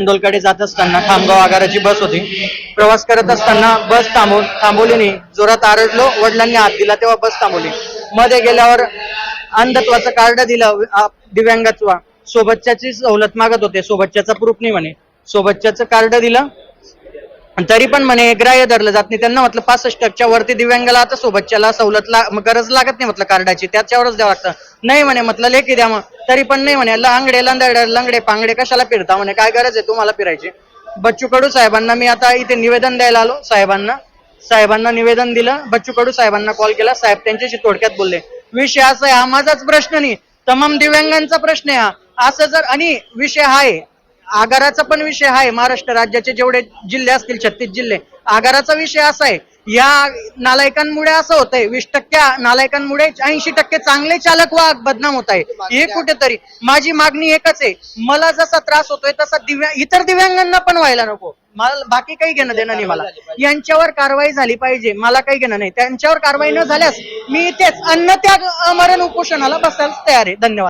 इंदोलकडे जात असताना खामगाव आगाराची बस होती. प्रवास करत असताना बस थांबवून थांबवली नाही जोरात आरडलो वडिलांनी हात दिला तेव्हा बस थांबवली. मध्ये गेल्यावर अंधत्वाचं कार्ड दिलं आ, दिव्यांगाचं सोबतच्याची सवलत मागत होते सोबतच्याचा प्रूफ नाही म्हणे. सोबतच्याचं कार्ड दिलं तरी पण म्हणे ग्राह्य धरलं जात नाही. त्यांना म्हटलं पासष्ट टक्क्या वरती दिव्यांगाला आता सोबतच्याला सवलत ला गरज लागत नाही म्हटलं कार्डाची. त्याच्यावरच द्यावं लागतं. नाही म्हणे म्हटलं लेखी द्या मग. तरी पण नाही म्हणे लांगडे लंदडे लंगडे पांगडे कशाला फिरता म्हणे? काय गरज आहे तुम्हाला फिरायची? बच्चू कडू साहेबांना मी आता इथे निवेदन द्यायला आलो साहेबांना. साहेबांना निवेदन दिलं. बच्चू कडू साहेबांना कॉल केला. साहेब त्यांच्याशी थोडक्यात बोलले. विषय असा आहे हा माझाच प्रश्न नाही. तमाम दिव्यांगांचा प्रश्न आहे हा. असं जर आणि विषय हा आहे आगाराचा पण विषय आहे. महाराष्ट्र राज्याचे जेवढे जिल्हे असतील छत्तीस जिल्हे आगाराचा विषय असा आहे. या नालायकांमुळे असं होतंय वीस टक्के नालायकांमुळे ऐंशी टक्के चांगले चालक वाघ बदनाम होत आहे. हे कुठेतरी माझी मागणी एकच आहे. मला जसा त्रास होतोय तसा दिव्या इतर दिव्यांगांना पण व्हायला नको. मला बाकी काही घेणं देणं नाही मला. यांच्यावर कारवाई झाली पाहिजे मला काही घेणं नाही. त्यांच्यावर कारवाई न झाल्यास मी तेच अन्न त्याग अमरण उपोषणाला बसायला तयार आहे. धन्यवाद.